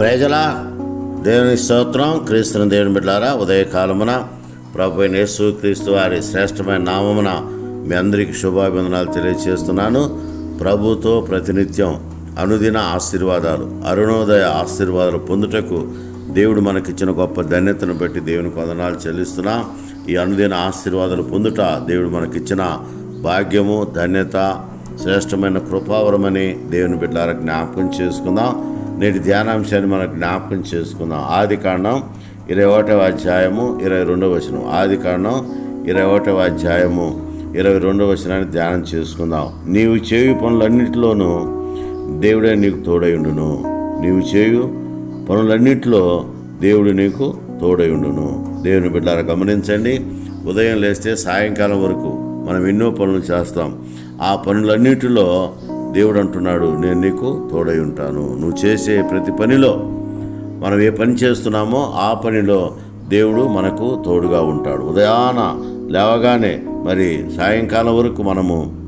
ప్రజల? దేవుని స్తోత్రం. క్రీస్తుని దేవుని బిడ్డారా ఉదయకాలమున ప్రభు యేసు క్రీస్తు వారి శ్రేష్టమైన నామమున మీ అందరికీ శుభాభివందనాలు తెలియజేస్తున్నాను ప్రభుతో ప్రతినిత్యం అనుదిన ఆశీర్వాదాలు అరుణోదయ ఆశీర్వాదాలు పొందుటకు దేవుడు మనకిచ్చిన గొప్ప ధన్యతను బట్టి దేవునికి వందనాలు చెల్లిస్తున్నా. ఈ అనుదిన ఆశీర్వాదాలు పొందుట దేవుడు మనకిచ్చిన భాగ్యము ధన్యత శ్రేష్టమైన కృపావరమని దేవుని బిడ్డారా జ్ఞాపకం చేసుకుందాం. నేటి ధ్యానాంశాన్ని మనకు జ్ఞాపకం చేసుకుందాం. ఆది కాండం ఇరవై ఒకటవ అధ్యాయము ఇరవై రెండవ వచనం. ఆది కాండం ఇరవై ఒకటవ అధ్యాయము ఇరవై రెండవ వచనాన్ని ధ్యానం చేసుకుందాం. నీవు చేయు పనులన్నింటిలోనూ దేవుడే నీకు తోడై ఉండును. నీవు చేయు పనులన్నింటిలో దేవుడు నీకు తోడై ఉండును. దేవుని బిడ్డారా గమనించండి. ఉదయం లేస్తే సాయంకాలం వరకు మనం ఎన్నో పనులు చేస్తాం. ఆ పనులన్నిటిలో దేవుడు అంటున్నాడు నేను నీకు తోడై ఉంటాను. నువ్వు చేసే ప్రతి పనిలో మనం ఏ పని చేస్తున్నామో ఆ పనిలో దేవుడు మనకు తోడుగా ఉంటాడు. ఉదయాన లేవగానే మరి సాయంకాలం వరకు మనము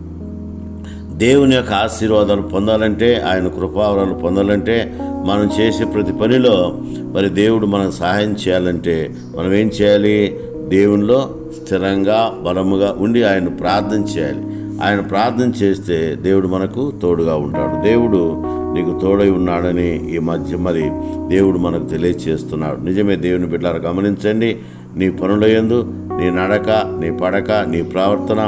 దేవుని యొక్క ఆశీర్వాదాలు పొందాలంటే ఆయన కృపావరాలు పొందాలంటే మనం చేసే ప్రతి పనిలో మరి దేవుడు మనకు సహాయం చేయాలంటే మనం ఏం చేయాలి? దేవునిలో స్థిరంగా బలముగా ఉండి ఆయన ప్రార్థన చేయాలి. ఆయన ప్రార్థన చేస్తే దేవుడు మనకు తోడుగా ఉంటాడు. దేవుడు నీకు తోడై ఉన్నాడని ఈ మధ్య మరి దేవుడు మనకు తెలియచేస్తున్నాడు. నిజమే దేవుని బిడ్డలారా గమనించండి. నీ పనుల ఎందు నీ నడక నీ పడక నీ ప్రవర్తన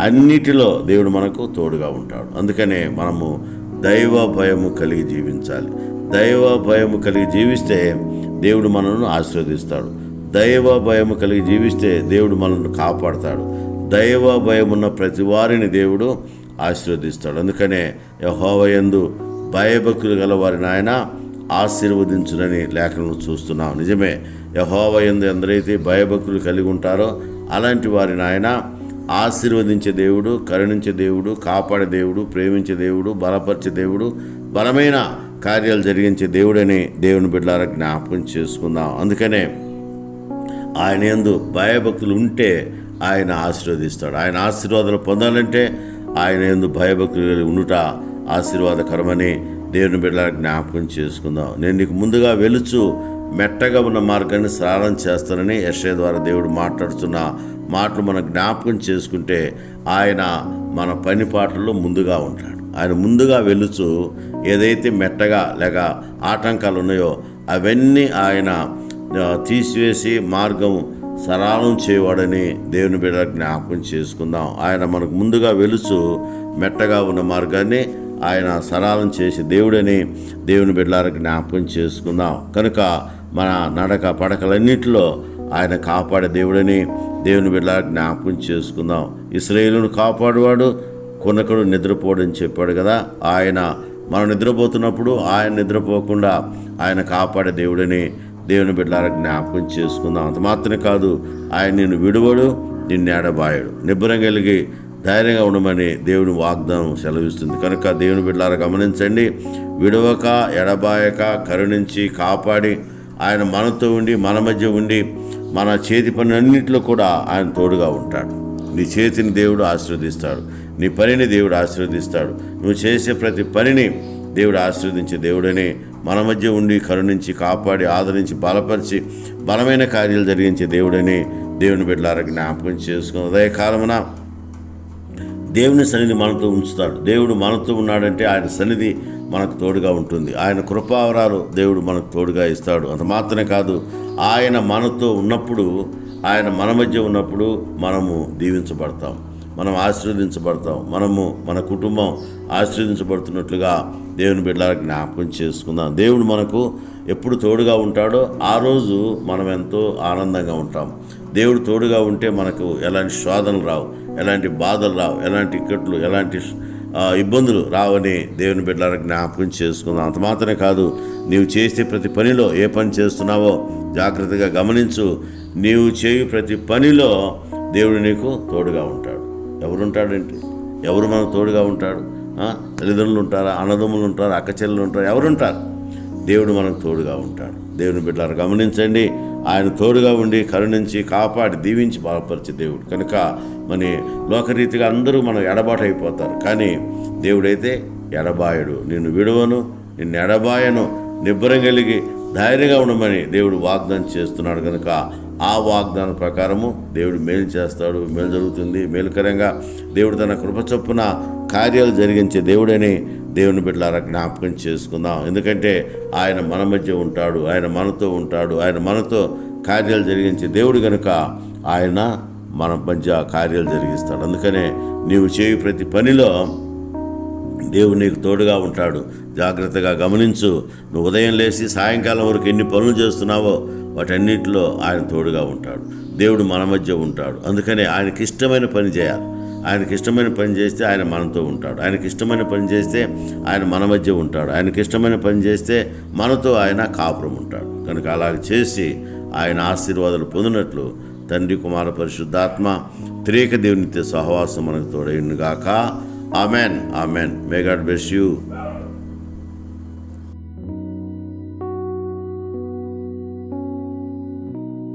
అన్నిటిలో దేవుడు మనకు తోడుగా ఉంటాడు. అందుకనే మనము దైవ భయము కలిగి జీవించాలి. దైవ భయము కలిగి జీవిస్తే దేవుడు మనల్ని ఆశీర్వదిస్తాడు. దైవ భయము కలిగి జీవిస్తే దేవుడు మనల్ని కాపాడతాడు. దైవ భయం ఉన్న ప్రతి వారిని దేవుడు ఆశీర్వదిస్తాడు. అందుకనే యహోవయందు భయభక్తులు గల వారిని ఆయన ఆశీర్వదించునని లేఖలను చూస్తున్నాం. నిజమే యహోవయందు ఎందరైతే భయభక్తులు కలిగి ఉంటారో అలాంటి వారిని ఆయన ఆశీర్వదించే దేవుడు కరుణించే దేవుడు కాపాడే దేవుడు ప్రేమించే దేవుడు బలపరిచే దేవుడు బలమైన కార్యాలు జరిగించే దేవుడని దేవుని బిడ్డలారా జ్ఞాపకం చేసుకుందాం. అందుకనే ఆయన ఎందు భయభక్తులు ఉంటే ఆయన ఆశీర్వదిస్తాడు. ఆయన ఆశీర్వాదాలు పొందాలంటే ఆయన ఎందు భయభక్తులు ఉండుట ఆశీర్వాదకరమని దేవుని బిడ్డల జ్ఞాపకం చేసుకుందాం. నేను నీకు ముందుగా వెలుచు మెట్టగా ఉన్న మార్గాన్ని స్నానం చేస్తానని యశయ ద్వారా దేవుడు మాట్లాడుతున్న మాటలు మనం జ్ఞాపకం చేసుకుంటే ఆయన మన పని పాటల్లో ముందుగా ఉంటాడు. ఆయన ముందుగా వెలుచు ఏదైతే మెట్టగా లేక ఆటంకాలు ఉన్నాయో అవన్నీ ఆయన తీసివేసి మార్గం సరాలం చేయవాడని దేవుని బిడ్డ జ్ఞాపకం చేసుకుందాం. ఆయన మనకు ముందుగా వెలుసు మెట్టగా ఉన్న మార్గాన్ని ఆయన సరళం చేసి దేవుడని దేవుని బిడ్డలకు జ్ఞాపకం చేసుకుందాం. కనుక మన నడక పడకలన్నింటిలో ఆయన కాపాడే దేవుడని దేవుని బిడ్డలారా జ్ఞాపకం చేసుకుందాం. ఇస్రాయేలును కాపాడువాడు కొనకడు నిద్రపోడని చెప్పాడు కదా. ఆయన మనం నిద్రపోతున్నప్పుడు ఆయన నిద్రపోకుండా ఆయన కాపాడే దేవుడని దేవుని బిడ్డలారా జ్ఞాపకం చేసుకుందాం. అంత మాత్రమే కాదు ఆయన నిన్ను విడువడు నిన్ను ఎడబాయడు నిబ్బరం కలిగి ధైర్యంగా ఉండమని దేవుని వాగ్దానం సెలవిస్తుంది. కనుక దేవుని బిడ్డలారా గమనించండి విడవక ఎడబాయక కరుణించి కాపాడి ఆయన మనతో ఉండి మన మధ్య ఉండి మన చేతి పనులన్నింటిలో కూడా ఆయన తోడుగా ఉంటాడు. నీ చేతిని దేవుడు ఆశీర్వదిస్తాడు. నీ పనిని దేవుడు ఆశీర్వదిస్తాడు. నువ్వు చేసే ప్రతి పనిని దేవుడు ఆశీర్వదించే దేవుడని మన మధ్య ఉండి కరుణించి కాపాడి ఆదరించి బలపరిచి బలమైన కార్యాలు జరిగించే దేవుడని దేవుని బిడ్డలారా జ్ఞాపకం చేసుకుని ఉదయకాలమున దేవుని సన్నిధి మనతో ఉంచుతాడు. దేవుడు మనతో ఉన్నాడంటే ఆయన సన్నిధి మనకు తోడుగా ఉంటుంది. ఆయన కృపావరాలు దేవుడు మనకు తోడుగా ఇస్తాడు. అంత మాత్రమే కాదు ఆయన మనతో ఉన్నప్పుడు ఆయన మన మధ్య ఉన్నప్పుడు మనము దీవించబడతాం. మనం ఆశీర్వదించబడతాం. మనము మన కుటుంబం ఆశీర్వదించబడుతున్నట్లుగా దేవుని బిడ్డలా జ్ఞాపకం చేసుకుందాం. దేవుడు మనకు ఎప్పుడు తోడుగా ఉంటాడో ఆ రోజు మనం ఎంతో ఆనందంగా ఉంటాం. దేవుడు తోడుగా ఉంటే మనకు ఎలాంటి శోధనలు రావు ఎలాంటి బాధలు రావు ఎలాంటి ఇక్కట్లు ఎలాంటి ఇబ్బందులు రావని దేవుని బిడ్డల జ్ఞాపకం చేసుకుందాం. అంత మాత్రమే కాదు నీవు చేసే ప్రతి పనిలో ఏ పని చేస్తున్నావో జాగ్రత్తగా గమనించు. నీవు చేయు ప్రతి పనిలో దేవుడు నీకు తోడుగా ఉంటాడు. ఎవరుంటాడంటే ఎవరు మనకు తోడుగా ఉంటాడు? తల్లిదండ్రులు ఉంటారా? అన్నదమ్ములు ఉంటారా? అక్క చెల్లెలు ఎవరుంటారు దేవుడు మనకు తోడుగా ఉంటాడు. దేవుని బిడ్డలారా గమనించండి. ఆయన తోడుగా ఉండి కరుణించి కాపాడి దీవించి బలపరిచే దేవుడు. కనుక మన లోకరీతిగా అందరూ మనం ఎడబాటు అయిపోతారు. కానీ దేవుడైతే ఎడబాయడు. నిన్ను విడువను నిన్ను ఎడబాయను నిబ్బరం కలిగి ధైర్యంగా ఉండమని దేవుడు వాగ్దానం చేస్తున్నాడు. కనుక ఆ వాగ్దానం ప్రకారము దేవుడు మేలు చేస్తాడు మేలు జరుగుతుంది. మేలుకరంగా దేవుడు తన కృప చొప్పున కార్యాలు జరిగించే దేవుడని దేవుని బిడ్డలారా జ్ఞాపకం చేసుకుందాం. ఎందుకంటే ఆయన మన మధ్య ఉంటాడు ఆయన మనతో ఉంటాడు ఆయన మనతో కార్యాలు జరిగించే దేవుడు కనుక ఆయన మన మధ్య కార్యాలు జరిగిస్తాడు. అందుకనే నీవు చేయు ప్రతి పనిలో దేవుడు నీకు తోడుగా ఉంటాడు. జాగ్రత్తగా గమనించు. నువ్వు ఉదయం లేచి సాయంకాలం వరకు ఎన్ని పనులు చేస్తున్నావో వాటన్నిటిలో ఆయన తోడుగా ఉంటాడు. దేవుడు మన మధ్య ఉంటాడు. అందుకనే ఆయనకి ఇష్టమైన పని చేయాలి. ఆయనకి ఇష్టమైన పని చేస్తే ఆయన మనతో ఉంటాడు. ఆయనకి ఇష్టమైన పని చేస్తే ఆయన మన మధ్య ఉంటాడు. ఆయనకి ఇష్టమైన పని చేస్తే మనతో ఆయన కాపురం ఉంటాడు. కనుక అలా చేసి ఆయన ఆశీర్వాదాలు పొందినట్లు తండ్రి కుమార పరిశుద్ధాత్మ త్రేక దేవునితో సహవాసం మనకు తోడైండుగాక amen amen may God bless you